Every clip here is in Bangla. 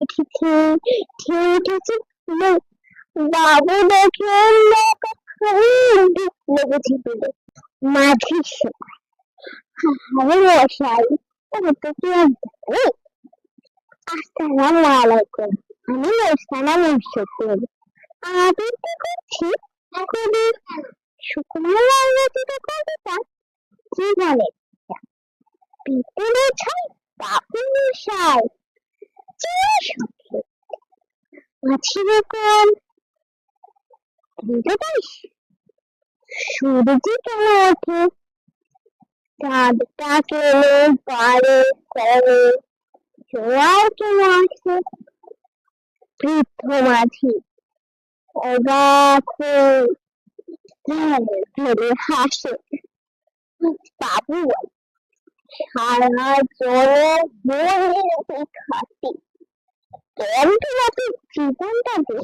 ঢেউ উঠেছে বাবু দেখে নৌকা খুব লেগেছে পেলে মাঝির সময় আরে মশাই কি আমি করছি কবি সুকুমার রায় রচিত কবিতা জীবনের মশাই সখী মাছি সূর্য কেন ওঠে চাঁদটা কেন পারে করে হয়ে হাসে বাবু সারা জলে মনে খাতি কেমন রাতে জীবনটাকে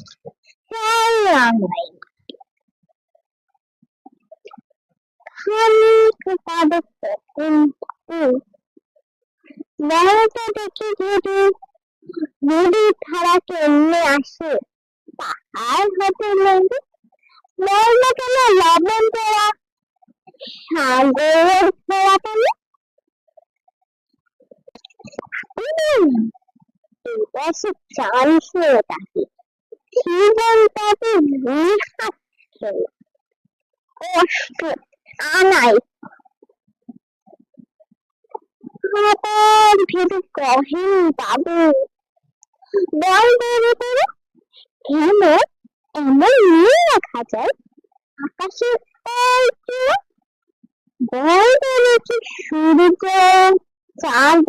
চাই রাঙাই খানিক কাঁদে তখন দেখে আসে, পাহাড় হতে লেগে মরলো কেন, লবণ তোরা সাগরের ফোড়া কেন এসে চান শুয়ে তাকে জীবন তাকে নিহাত কষ্ট আনাই আবার ভেবে কহেন বাবু। বল দেবে করে কেন এমন নিয়ে রাখা যায় আকাশের ওই বল দেবে কি সূর্য, চাঁদ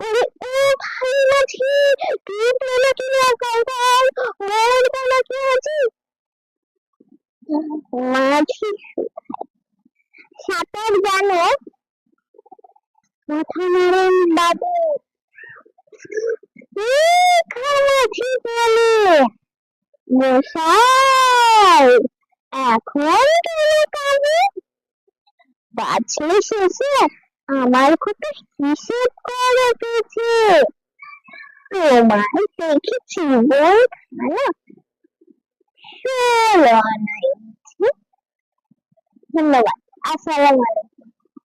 আরে ও ভাই মাঝি তুই বলে কি কাল মন বলে কি আছি মাঝি সাঁতার জানো মাথা নাড়েন বাবু মাঝি বলে মশাই এখন কেন কাজে বাঁচলে শেষে আমার কত হিসেব করে রেখেছে তোমার দেখেছি ষোলো আনাই ধন্যবাদ। আসসালামু আলাইকুম।